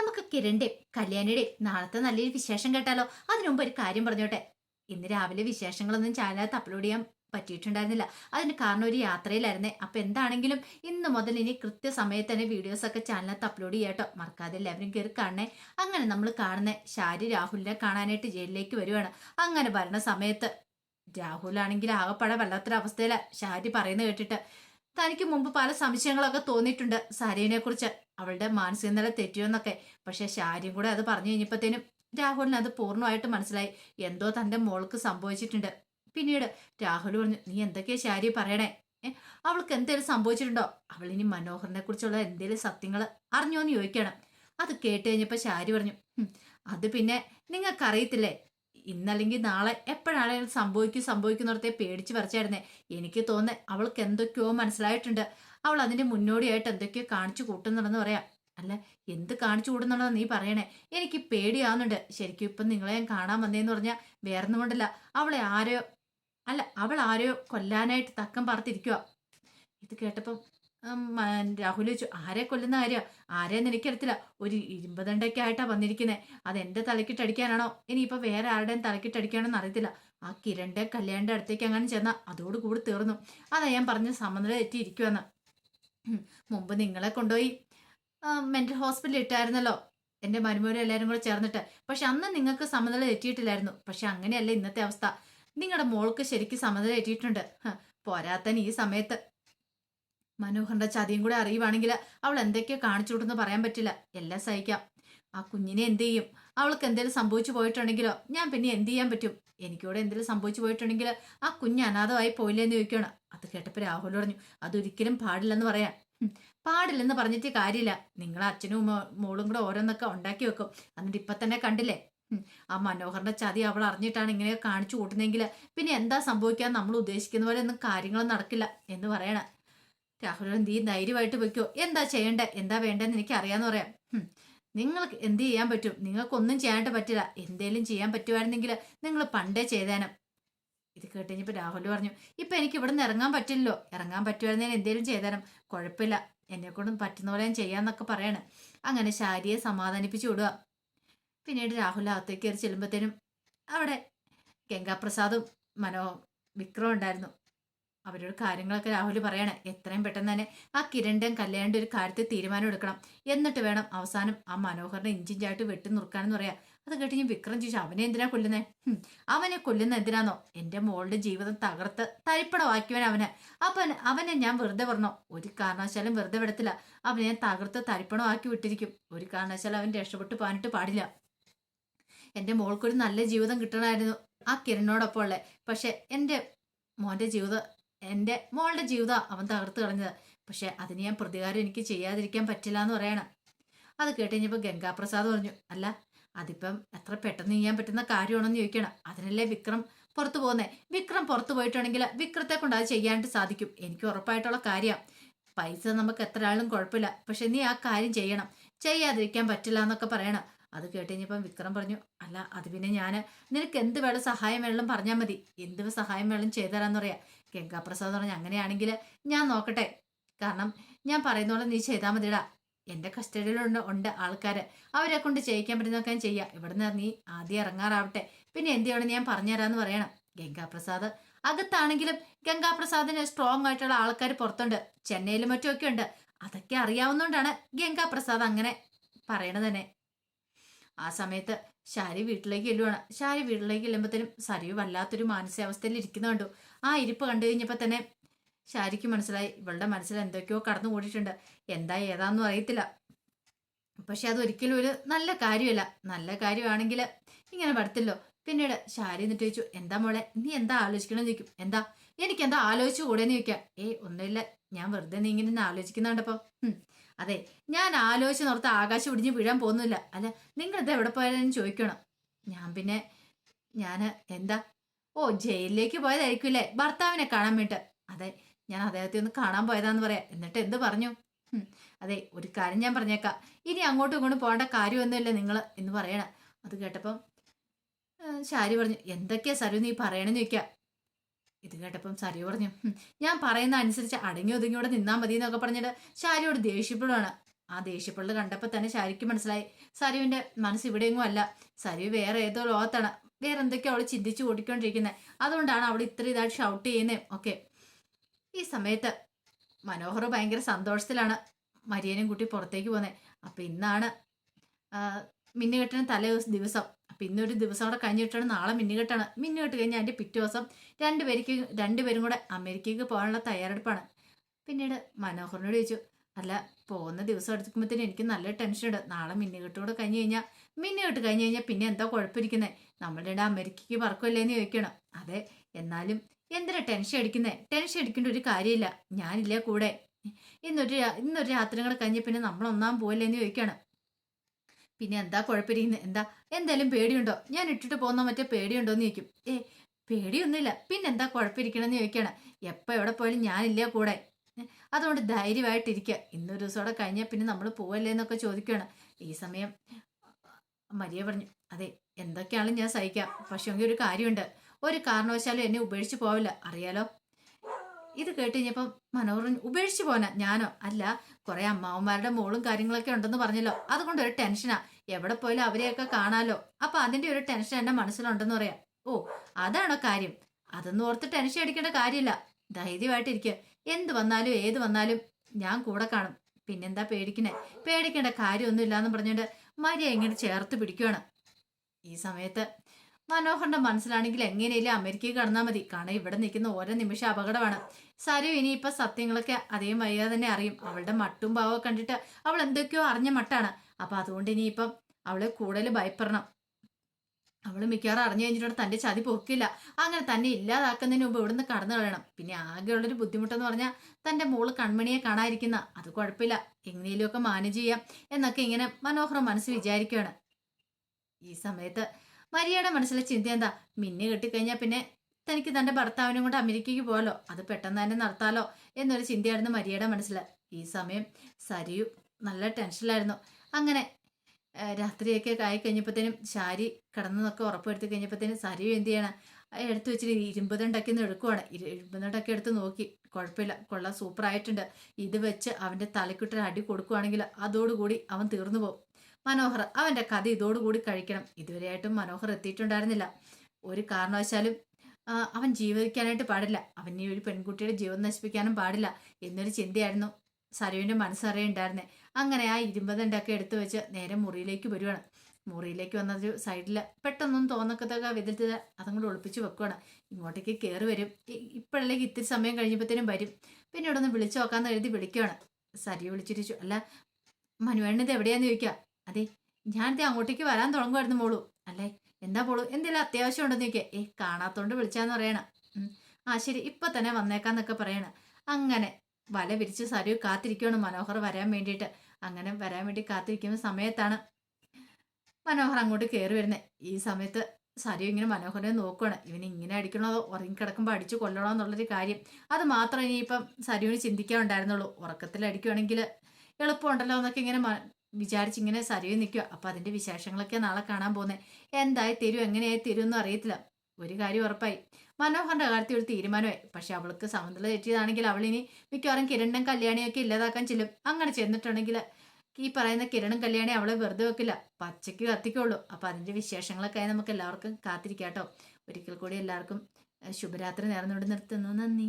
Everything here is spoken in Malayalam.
നമുക്ക് കിരണ്ടെ കല്യാണിയുടെ നാളത്തെ നല്ലൊരു വിശേഷം കേട്ടാലോ? അതിനു മുമ്പ് ഒരു കാര്യം പറഞ്ഞോട്ടെ. ഇന്ന് രാവിലെ വിശേഷങ്ങളൊന്നും ചാനലകത്ത് അപ്ലോഡ് ചെയ്യാൻ പറ്റിയിട്ടുണ്ടായിരുന്നില്ല. അതിന് കാരണം ഒരു യാത്രയിലായിരുന്നേ. അപ്പൊ എന്താണെങ്കിലും ഇന്ന് മുതൽ ഇനി കൃത്യസമയത്ത് തന്നെ വീഡിയോസ് ഒക്കെ ചാനലകത്ത് അപ്ലോഡ് ചെയ്യാട്ടോ മറക്കാതെ എല്ലാവരും കയറി കാണണേ. അങ്ങനെ നമ്മൾ കാണുന്ന ഷാരി രാഹുലിനെ കാണാനായിട്ട് ജയിലിലേക്ക് വരുവാണ്. അങ്ങനെ വരണ സമയത്ത് രാഹുലാണെങ്കിൽ ആകെപ്പാടെ വല്ലാത്തൊരവസ്ഥയിലാണ് ഷാരി പറയുന്നത് കേട്ടിട്ട്. തനിക്ക് മുമ്പ് പല സംശയങ്ങളൊക്കെ തോന്നിയിട്ടുണ്ട് സാരിയെ കുറിച്ച് അവളുടെ മാനസിക നില തെറ്റിയോന്നൊക്കെ പക്ഷെ ഷാരിയും കൂടെ അത് പറഞ്ഞു കഴിഞ്ഞപ്പോഴത്തേനും രാഹുലിന് അത് പൂർണമായിട്ട് മനസ്സിലായി. എന്തോ തന്റെ മോൾക്ക് സംഭവിച്ചിട്ടുണ്ട്. പിന്നീട് രാഹുൽ പറഞ്ഞു നീ എന്തൊക്കെയാ ശാരി പറയണേ? അവൾക്ക് എന്തേലും സംഭവിച്ചിട്ടുണ്ടോ? അവൾ ഇനി മനോഹറിനെ കുറിച്ചുള്ള എന്തേലും സത്യങ്ങൾ അറിഞ്ഞോന്ന് ചോദിക്കണം. അത് കേട്ട് കഴിഞ്ഞപ്പോ ശാരി പറഞ്ഞു അത് പിന്നെ നിങ്ങൾക്കറിയത്തില്ലേ? ഇന്നല്ലെങ്കിൽ നാളെ എപ്പോഴാണെങ്കിലും സംഭവിക്കും സംഭവിക്കുന്നിടത്തെ പേടിച്ച് പറിച്ചായിരുന്നേ എനിക്ക് തോന്നുന്നത് അവൾക്ക് എന്തൊക്കെയോ മനസ്സിലായിട്ടുണ്ട്. അവൾ അതിന്റെ മുന്നോടിയായിട്ട് എന്തൊക്കെയോ കാണിച്ചു കൂട്ടുന്നുണ്ടെന്ന് പറയാം. അല്ല എന്ത് കാണിച്ചു കൂടുന്നുണ്ടെന്ന് നീ പറയണേ. എനിക്ക് പേടിയാവുന്നുണ്ട്. ശരിക്കും ഇപ്പം നിങ്ങളെ ഞാൻ കാണാൻ വന്നേന്ന് പറഞ്ഞാൽ വേറൊന്നും കൊണ്ടല്ല. അവളെ ആരെയോ അല്ല അവൾ ആരെയോ കൊല്ലാനായിട്ട് തക്കം പാർത്തിരിക്കുക ഇത് കേട്ടപ്പം രാഹുൽ ചോദിച്ചു ആരെ കൊല്ലുന്ന കാര്യം? ആരെയെന്ന് എനിക്കറിയത്തില്ല. ഒരു ഇരുമ്പതണ്ടൊക്കെ വന്നിരിക്കുന്നത് അത് എന്റെ തലക്കിട്ടടിക്കാനാണോ ഇനിയിപ്പോ വേറെ ആരുടെയും തലക്കിട്ടടിക്കാനോന്ന് അറിയത്തില്ല. ആ കിരണ്ടെ കല്യാണിന്റെ അടുത്തേക്ക് അങ്ങനെ ചെന്ന അതോടുകൂടി തീർന്നു. അതാ ഞാൻ പറഞ്ഞ സമനില തെറ്റിയിരിക്കുവെന്ന്. ഉം, മുമ്പ് നിങ്ങളെ കൊണ്ടുപോയി മെന്റൽ ഹോസ്പിറ്റലിൽ ഇട്ടായിരുന്നല്ലോ. എന്റെ മരുമോരും എല്ലാവരും കൂടെ ചേർന്നിട്ട്. പക്ഷെ അന്ന് നിങ്ങൾക്ക് സമനില തെറ്റിയിട്ടില്ലായിരുന്നു. പക്ഷെ അങ്ങനെയല്ല ഇന്നത്തെ അവസ്ഥ. നിങ്ങളുടെ മോൾക്ക് ശരിക്കും സമനില തെറ്റിയിട്ടുണ്ട്. പോരാത്തൻ ഈ സമയത്ത് മനോഹറിന്റെ ചതിയും കൂടെ അറിയുവാണെങ്കിൽ അവൾ എന്തൊക്കെയോ കാണിച്ചു കൊടുന്ന് പറയാൻ പറ്റില്ല. എല്ലാം സഹിക്കാം. ആ കുഞ്ഞിനെ എന്ത് ചെയ്യും? അവൾക്ക് എന്തെങ്കിലും സംഭവിച്ചു പോയിട്ടുണ്ടെങ്കിലോ? ഞാൻ പിന്നെ എന്ത് ചെയ്യാൻ പറ്റും? എനിക്കൂടെ എന്തെങ്കിലും സംഭവിച്ചു പോയിട്ടുണ്ടെങ്കിൽ ആ കുഞ്ഞ് അനാഥമായി പോയില്ലെന്ന് ചോദിക്കണം അത് കേട്ടപ്പോൾ രാഹുൽ പറഞ്ഞു അതൊരിക്കലും പാടില്ലെന്ന് പറയാം പാടില്ലെന്ന് പറഞ്ഞിട്ട് കാര്യമില്ല. നിങ്ങൾ അച്ഛനും മോളും കൂടെ ഓരോന്നൊക്കെ ഉണ്ടാക്കി വെക്കും. എന്നിട്ട് ഇപ്പൊ തന്നെ കണ്ടില്ലേ? ആ മനോഹറിന്റെ ചതി അവൾ അറിഞ്ഞിട്ടാണ് ഇങ്ങനെ കാണിച്ചു കൂട്ടുന്നെങ്കിൽ പിന്നെ എന്താ സംഭവിക്കാൻ നമ്മൾ ഉദ്ദേശിക്കുന്ന പോലെ ഒന്നും കാര്യങ്ങൾ നടക്കില്ല എന്ന് പറയണ. രാഹുൽ നീ ധൈര്യമായിട്ട് വെക്കോ? എന്താ ചെയ്യണ്ടേ? എന്താ വേണ്ടെന്ന് എനിക്ക് അറിയാന്ന് പറയാം നിങ്ങൾക്ക് എന്ത് ചെയ്യാൻ പറ്റും? നിങ്ങൾക്കൊന്നും ചെയ്യാനായിട്ട് പറ്റില്ല. എന്തേലും ചെയ്യാൻ പറ്റുമായിരുന്നെങ്കിൽ നിങ്ങൾ പണ്ടേ ചെയ്തേനം. ഇത് കേട്ടുകഴിഞ്ഞപ്പോൾ രാഹുൽ പറഞ്ഞു ഇപ്പൊ എനിക്ക് ഇവിടെ നിന്ന് ഇറങ്ങാൻ പറ്റില്ലല്ലോ. ഇറങ്ങാൻ പറ്റുമായിരുന്നെങ്കിൽ എന്തേലും ചെയ്തേരം കുഴപ്പമില്ല. എന്നെ കൊണ്ടും പറ്റുന്ന പോലെ ഞാൻ ചെയ്യാന്നൊക്കെ പറയാണ്. അങ്ങനെ ശാരിയെ സമാധാനിപ്പിച്ചു വിടുക. പിന്നീട് രാഹുൽ അകത്തേക്ക് കയറി ചെല്ലുമ്പോഴത്തേനും അവിടെ ഗംഗാപ്രസാദും മനോ വിക്രം ഉണ്ടായിരുന്നു. അവരോട് കാര്യങ്ങളൊക്കെ രാഹുൽ പറയാണ്. എത്രയും പെട്ടെന്ന് തന്നെ ആ കിരണ്ടൻ കല്യാണിന്റെ ഒരു കാര്യത്തിൽ തീരുമാനം എടുക്കണം. എന്നിട്ട് വേണം അവസാനം ആ മനോഹറിനെ ഇഞ്ചിഞ്ചായിട്ട് വെട്ടി നുറുക്കാനെന്ന് പറയാം അത് കേട്ട് വിക്രം ചോദിച്ചു അവനെ എന്തിനാ കൊല്ലുന്നേ? അവനെ കൊല്ലുന്ന എന്തിനാന്നോ? എന്റെ മോളുടെ ജീവിതം തകർത്ത് തരിപ്പണമാക്കിയവൻ അവന്. അപ്പൊ അവനെ ഞാൻ വെറുതെ പറഞ്ഞോ. ഒരു കാരണവശാലും വെറുതെ വിടത്തില്ല. അവനെ ഞാൻ തകർത്ത് തരിപ്പണമാക്കി വിട്ടിരിക്കും. ഒരു കാരണവശാലും അവൻ രക്ഷപ്പെട്ടു പോകാനിട്ട് പാടില്ല. എന്റെ മോൾക്കൊരു നല്ല ജീവിതം കിട്ടണമായിരുന്നു ആ കിരണിനോടൊപ്പം ഉള്ളേ. പക്ഷെ എന്റെ മോന്റെ ജീവിതം എന്റെ മോളുടെ ജീവിതം അവൻ തകർത്ത് കളഞ്ഞത്. പക്ഷെ അതിന് ഞാൻ പ്രതികാരം എനിക്ക് ചെയ്യാതിരിക്കാൻ പറ്റില്ല എന്ന് പറയണം. അത് കേട്ട് കഴിഞ്ഞപ്പോൾ ഗംഗാപ്രസാദ് പറഞ്ഞു അല്ല അതിപ്പം എത്ര പെട്ടെന്ന് ചെയ്യാൻ പറ്റുന്ന കാര്യമാണെന്ന് ചോദിക്കണം. അതിനല്ലേ വിക്രം പുറത്തു പോകുന്നേ? വിക്രം പുറത്തു പോയിട്ടുണ്ടെങ്കിൽ വിക്രത്തെ കൊണ്ട് അത് ചെയ്യാണ്ട് സാധിക്കും. എനിക്ക് ഉറപ്പായിട്ടുള്ള കാര്യമാണ് പൈസ നമുക്ക് എത്ര ആളും കുഴപ്പമില്ല. പക്ഷെ നീ ആ കാര്യം ചെയ്യണം. ചെയ്യാതിരിക്കാൻ പറ്റില്ല എന്നൊക്കെ പറയണം. അത് കേട്ട് കഴിഞ്ഞപ്പം വിക്രം പറഞ്ഞു അല്ല അത് പിന്നെ ഞാൻ നിനക്ക് എന്ത് വേണം സഹായം വേണം പറഞ്ഞാൽ മതി. എന്ത് സഹായം വേണം ചെയ്തുതരാന്ന് പറയാം. ഗംഗാപ്രസാദ് പറഞ്ഞു അങ്ങനെയാണെങ്കിൽ ഞാൻ നോക്കട്ടെ. കാരണം ഞാൻ പറയുന്ന പോലെ നീ ചെയ്താൽ മതിടാ എന്റെ കസ്റ്റഡിയിലുണ്ട് ഉണ്ട് ആൾക്കാർ അവരെ കൊണ്ട് ചെയ്യിക്കാൻ പറ്റുന്നതൊക്കെ ഞാൻ ചെയ്യാം. ഇവിടുന്ന് നീ ആദ്യം ഇറങ്ങാറാവട്ടെ. പിന്നെ എന്ത് ചെയ്യണം ഞാൻ പറഞ്ഞുതരാമെന്ന് പറയണം. ഗംഗാപ്രസാദ് അകത്താണെങ്കിലും ഗംഗാപ്രസാദിന് സ്ട്രോങ് ആയിട്ടുള്ള ആൾക്കാർ പുറത്തുണ്ട്. ചെന്നൈയിലും മറ്റുമൊക്കെ ഉണ്ട്. അതൊക്കെ അറിയാവുന്നതുകൊണ്ടാണ് ഗംഗാപ്രസാദ് അങ്ങനെ പറയണത് തന്നെ. ആ സമയത്ത് ശാരി വീട്ടിലേക്ക് ചെല്ലുവാണ്. ശാരി വീട്ടിലേക്ക് ചെല്ലുമ്പോഴത്തേനും സരിയു വല്ലാത്തൊരു മാനസികാവസ്ഥയിൽ ഇരിക്കുന്ന കണ്ടു. ആ ഇരിപ്പ് കണ്ടു കഴിഞ്ഞപ്പോൾ തന്നെ ശാരിക്ക് മനസ്സിലായി. ഇവളുടെ മനസ്സിൽ എന്തൊക്കെയോ കടന്നു കൂടിയിട്ടുണ്ട്. എന്താ ഏതാന്നും അറിയത്തില്ല. പക്ഷെ അതൊരിക്കലും ഒരു നല്ല കാര്യമല്ല. നല്ല കാര്യമാണെങ്കിൽ ഇങ്ങനെ പടത്തില്ലോ. പിന്നീട് ശാരി എന്നിട്ട് ചോദിച്ചു എന്താ മോളെ? നീ എന്താ ആലോചിക്കണമെന്ന് ചോദിക്കും. എന്താ? എനിക്ക് എന്താ ആലോചിച്ചു കൂടെന്ന് ചോദിക്കാം. ഏയ് ഒന്നുമില്ല. ഞാൻ വെറുതെ നീ ഇങ്ങനെ ആലോചിക്കുന്നുണ്ടപ്പോ. അതെ ഞാൻ ആലോചിച്ച് നോർത്ത് ആകാശം ഇടിഞ്ഞ് വീഴാൻ പോകുന്നില്ല. അല്ല നിങ്ങൾ ഇത് എവിടെ പോയാലും ചോദിക്കണം. ഞാൻ പിന്നെ ഞാൻ എന്താ? ഓ ജയിലിലേക്ക് പോയതായിരിക്കില്ലേ ഭർത്താവിനെ കാണാൻ വേണ്ടിട്ട്. അതെ ഞാൻ അദ്ദേഹത്തെ ഒന്ന് കാണാൻ പോയതാന്ന് പറയാം. എന്നിട്ട് എന്ത് പറഞ്ഞു. അതെ ഒരു കാര്യം ഞാൻ പറഞ്ഞേക്കാം. ഇനി അങ്ങോട്ടും ഇങ്ങോട്ടും പോകേണ്ട കാര്യമൊന്നുമില്ല നിങ്ങൾ എന്ന് പറയണ. അത് കേട്ടപ്പം ശാരി പറഞ്ഞു എന്തൊക്കെയാ സരു നീ പറയണെന്ന് ചോദിക്കാം. ഇത് കേട്ടപ്പം സരി പറഞ്ഞു ഞാൻ പറയുന്ന അനുസരിച്ച് അടങ്ങി ഒതുങ്ങിയോടെ നിന്നാൽ മതി എന്നൊക്കെ പറഞ്ഞിട്ട് ശാരിയോട് ദേഷ്യപ്പെടുവാണ്. ആ ദേഷ്യപ്പെടൽ കണ്ടപ്പോൾ തന്നെ ശാരിക്ക് മനസ്സിലായി. സരുവിന്റെ മനസ്സ് ഇവിടെയെങ്ങും അല്ല. സരു വേറെ ഏതോ ലോകത്താണ്. വേറെ എന്തൊക്കെയോ അവൾ ചിന്തിച്ചു ഓടിക്കൊണ്ടിരിക്കുന്നത് അതുകൊണ്ടാണ് അവൾ ഇത്ര ഇതായിട്ട് ഷൗട്ട് ചെയ്യുന്നത് ഒക്കെ ഈ സമയത്ത് മനോഹർ ഭയങ്കര സന്തോഷത്തിലാണ് മരിയനും കുട്ടി പുറത്തേക്ക് പോകുന്നത് അപ്പം ഇന്നാണ് മിന്നുകെട്ടിന് തലേ ദിവസം അപ്പം ഇന്നൊരു ദിവസം അവിടെ കഴിഞ്ഞിട്ടാണ് നാളെ മിന്നുകെട്ടാണ്. മിന്നുകെട്ട് കഴിഞ്ഞാൽ അതിന്റെ പിറ്റേ ദിവസം രണ്ടുപേർക്ക് രണ്ടുപേരും കൂടെ അമേരിക്കയ്ക്ക് പോകാനുള്ള തയ്യാറെടുപ്പാണ്. പിന്നീട് മനോഹറിനോട് ചോദിച്ചു അല്ല പോകുന്ന ദിവസം എടുക്കുമ്പോഴത്തേനും എനിക്ക് നല്ല ടെൻഷനുണ്ട് നാളെ മിന്നുകെട്ടൂടെ കഴിഞ്ഞ് കഴിഞ്ഞാൽ മിന്നുകെട്ട് കഴിഞ്ഞ് കഴിഞ്ഞാൽ പിന്നെ എന്താ കുഴപ്പമിരിക്കുന്നത് നമ്മളുടെ അമേരിക്കയ്ക്ക് പറക്കുമല്ലേന്ന് ചോദിക്കണം. അതെ എന്നാലും എന്തിനാ ടെൻഷൻ അടിക്കുന്നേ? ടെൻഷൻ അടിക്കേണ്ട ഒരു കാര്യമില്ല. ഞാനില്ല കൂടെ. ഇന്നൊരു ഇന്നൊരു രാത്രി കൂടെ കഴിഞ്ഞ് പിന്നെ നമ്മൾ ഒന്നാം ചോദിക്കുകയാണ് പിന്നെ എന്താ കുഴപ്പമിരിക്കുന്നത് എന്താ? എന്തായാലും പേടിയുണ്ടോ? ഞാൻ ഇട്ടിട്ട് പോകുന്ന മറ്റേ പേടിയുണ്ടോ എന്ന് ചോദിക്കും. ഏ പേടിയൊന്നുമില്ല. പിന്നെന്താ കുഴപ്പമിരിക്കണമെന്ന് ചോദിക്കണം. എപ്പോൾ എവിടെ പോയാലും ഞാനില്ല കൂടെ? അതുകൊണ്ട് ധൈര്യമായിട്ടിരിക്കുക ഇന്നൊരു ദിവസം കൂടെ കഴിഞ്ഞാൽ പിന്നെ നമ്മൾ പോവല്ലേ എന്നൊക്കെ ചോദിക്കുകയാണ് ഈ സമയം മരിയ പറഞ്ഞു അതെ എന്തൊക്കെയാണെങ്കിലും ഞാൻ സഹിക്കാം. പക്ഷേ ഒരു കാര്യമുണ്ട്. ഒരു കാരണവശാലും എന്നെ ഉപേക്ഷിച്ച് പോവില്ല. അറിയാലോ? ഇത് കേട്ട് കഴിഞ്ഞപ്പം മനോഹർ ഉപേക്ഷിച്ചു പോനാ ഞാനോ അല്ല കുറെ അമ്മാവന്മാരുടെ മോളും കാര്യങ്ങളൊക്കെ ഉണ്ടെന്ന് പറഞ്ഞല്ലോ. അതുകൊണ്ട് ഒരു ടെൻഷനാ. എവിടെ പോയാലും അവരെയൊക്കെ കാണാലോ. അപ്പൊ അതിന്റെ ഒരു ടെൻഷൻ എന്റെ മനസ്സിലുണ്ടെന്ന് പറയാം. ഓ അതാണോ കാര്യം? അതൊന്നും ഓർത്ത് ടെൻഷൻ അടിക്കേണ്ട കാര്യമില്ല. ധൈര്യമായിട്ടിരിക്കുക എന്ത് വന്നാലും ഏത് വന്നാലും ഞാൻ കൂടെ കാണും. പിന്നെന്താ പേടിക്കണേ? പേടിക്കേണ്ട കാര്യമൊന്നും ഇല്ലാന്ന് പറഞ്ഞുകൊണ്ട് മര്യ ഇങ്ങനെ ചേർത്ത് പിടിക്കുകയാണ് ഈ സമയത്ത് മനോഹറിന്റെ മനസ്സിലാണെങ്കിൽ എങ്ങനെയില്ല അമേരിക്കയിൽ കടന്നാൽ മതി. കാരണം ഇവിടെ നിൽക്കുന്ന ഓരോ നിമിഷം അപകടമാണ്. സരു ഇനിയിപ്പോ സത്യങ്ങളൊക്കെ അതേ വയ്യാതെ തന്നെ അറിയും. അവളുടെ മട്ടും ഭാവമൊക്കെ കണ്ടിട്ട് അവൾ എന്തൊക്കെയോ അറിഞ്ഞ മട്ടാണ്. അപ്പൊ അതുകൊണ്ട് ഇനിയിപ്പം അവളെ കൂടുതൽ ഭയപ്പെടണം. അവൾ മിക്കവാറും അറിഞ്ഞു കഴിഞ്ഞിട്ടുണ്ട് തന്റെ ചതി പൊക്കില്ല. അങ്ങനെ തന്നെ ഇല്ലാതാക്കുന്നതിന് മുമ്പ് ഇവിടുന്ന് കടന്നു കളയണം. പിന്നെ ആകെയുള്ളൊരു ബുദ്ധിമുട്ടെന്ന് പറഞ്ഞാൽ തന്റെ മോൾ കൺമണിയെ കാണാതിരിക്കുന്ന അത് കുഴപ്പമില്ല. എങ്ങനെയൊക്കെ മാനേജ് ചെയ്യാം എന്നൊക്കെ ഇങ്ങനെ മനോഹരം മനസ്സ് വിചാരിക്കുകയാണ് ഈ സമയത്ത് മരിയയുടെ മനസ്സിലെ ചിന്ത എന്താ? മിന്നു കിട്ടിക്കഴിഞ്ഞാൽ പിന്നെ തനിക്ക് തന്റെ ഭർത്താവിനും കൊണ്ട് അമേരിക്കയ്ക്ക് പോകാലോ അത് പെട്ടെന്ന് തന്നെ നടത്താലോ? എന്നൊരു ചിന്തയായിരുന്നു മരിയയുടെ മനസ്സിൽ ഈ സമയം സരിയു നല്ല ടെൻഷനിലായിരുന്നു. അങ്ങനെ രാത്രിയൊക്കെ ആയി കഴിഞ്ഞപ്പോഴത്തേനും ശാരി കിടന്നതൊക്കെ ഉറപ്പുവരുത്തി കഴിഞ്ഞപ്പോഴത്തേനും സരിയു എന്ത് ചെയ്യണം? എടുത്തു വെച്ചിട്ട് ഇരുമ്പ് തണ്ടൊക്കെ ഒന്ന് എടുക്കുവാണ്. ഇരു- ഇരുമ്പ് തണ്ടൊക്കെ എടുത്ത് നോക്കി. കുഴപ്പമില്ല. കൊള്ള. സൂപ്പറായിട്ടുണ്ട്. ഇത് വെച്ച് അവന്റെ തലക്കിട്ടൊരു അടി കൊടുക്കുവാണെങ്കിൽ അതോടുകൂടി അവൻ തീർന്നു പോകും. മനോഹർ അവന്റെ കഥ ഇതോടുകൂടി കഴിക്കണം. ഇതുവരെയായിട്ടും മനോഹർ എത്തിയിട്ടുണ്ടായിരുന്നില്ല. ഒരു കാരണവശാലും അവൻ ജീവിക്കാനായിട്ട് പാടില്ല. അവൻ ഈ ഒരു പെൺകുട്ടിയുടെ ജീവൻ നശിപ്പിക്കാനും പാടില്ല എന്നൊരു ചിന്തയായിരുന്നു സരുവിന്റെ മനസ്സറിയുണ്ടായിരുന്നേ അങ്ങനെ ആ ഇരുമ്പതണ്ടൊക്കെ എടുത്തു വെച്ച് നേരെ മുറിയിലേക്ക് വരുവാണ്. മുറിയിലേക്ക് വന്നൊരു സൈഡിൽ പെട്ടെന്നൊന്നും തോന്നക്കത്തക്ക വിധത്തിൽ അതും കൂടെ ഒളിപ്പിച്ച് വെക്കുവാണ്. ഇങ്ങോട്ടേക്ക് കയറി വരും. ഇപ്പോഴല്ലേ ഇത്തിരി സമയം കഴിഞ്ഞപ്പോഴത്തേനും വരും. പിന്നെ ഇവിടെ ഒന്ന് വിളിച്ചു നോക്കാമെന്ന് എഴുതി വിളിക്കുവാണ്. സരി വിളിച്ചിരിച്ചു. അല്ല മനുവേണ്ണത് എവിടെയാന്ന് ചോദിക്കുക അതെ ഞാനിത് അങ്ങോട്ടേക്ക് വരാൻ തുടങ്ങുമായിരുന്നു മോളു. അല്ലേ? എന്താ പോളു എന്തെങ്കിലും അത്യാവശ്യം ഉണ്ടെന്ന് ചോദിക്കുക ഏ കാണാത്തോണ്ട് വിളിച്ചാന്ന് പറയണം. ആ ശരി ഇപ്പൊ തന്നെ വന്നേക്കാന്നൊക്കെ പറയണ. അങ്ങനെ വല വിരിച്ച് സരു കാത്തിരിക്കുകയാണ് മനോഹർ വരാൻ വേണ്ടിയിട്ട്. അങ്ങനെ വരാൻ വേണ്ടി കാത്തിരിക്കുന്ന സമയത്താണ് മനോഹർ അങ്ങോട്ട് കയറി വരുന്നത് ഈ സമയത്ത് സരു ഇങ്ങനെ മനോഹരനെ നോക്കുകയാണ് ഇവന് ഇങ്ങനെ അടിക്കണോ ഉറങ്ങി കിടക്കുമ്പോൾ അടിച്ചു കൊല്ലണോ എന്നുള്ളൊരു കാര്യം. അത് മാത്രം ഇനിയിപ്പം സരുവിന് ചിന്തിക്കാനുണ്ടായിരുന്നുള്ളൂ ഉറക്കത്തിൽ അടിക്കുവാണെങ്കിൽ എളുപ്പമുണ്ടല്ലോ എന്നൊക്കെ ഇങ്ങനെ വിചാരിച്ചിങ്ങനെ സരുവിൽ നിൽക്കുക അപ്പം അതിന്റെ വിശേഷങ്ങളൊക്കെ നാളെ കാണാൻ പോകുന്നത് എന്തായി തരും? എങ്ങനെയായി തരും എന്നും അറിയത്തില്ല. ഒരു കാര്യം ഉറപ്പായി. മനോഹറിന്റെ കാര്യത്തിൽ ഒരു തീരുമാനമായി. പക്ഷെ അവൾക്ക് സമനില തെറ്റിയതാണെങ്കിൽ അവളിനി മിക്കവാറും കിരണ്ടും കല്യാണിയൊക്കെ ഇല്ലാതാക്കാൻ ചെല്ലും. അങ്ങനെ ചെന്നിട്ടുണ്ടെങ്കിൽ ഈ പറയുന്ന കിരണും കല്യാണി അവളെ വെറുതെ വെക്കില്ല. പച്ചയ്ക്ക് കത്തിക്കുള്ളൂ അപ്പം അതിന്റെ വിശേഷങ്ങളൊക്കെ നമുക്ക് എല്ലാവർക്കും കാത്തിരിക്കാം കേട്ടോ. ഒരിക്കൽ കൂടി എല്ലാവർക്കും ശുഭരാത്രി നേർന്നുകൊണ്ട് നിർത്തുന്നു. നന്ദി.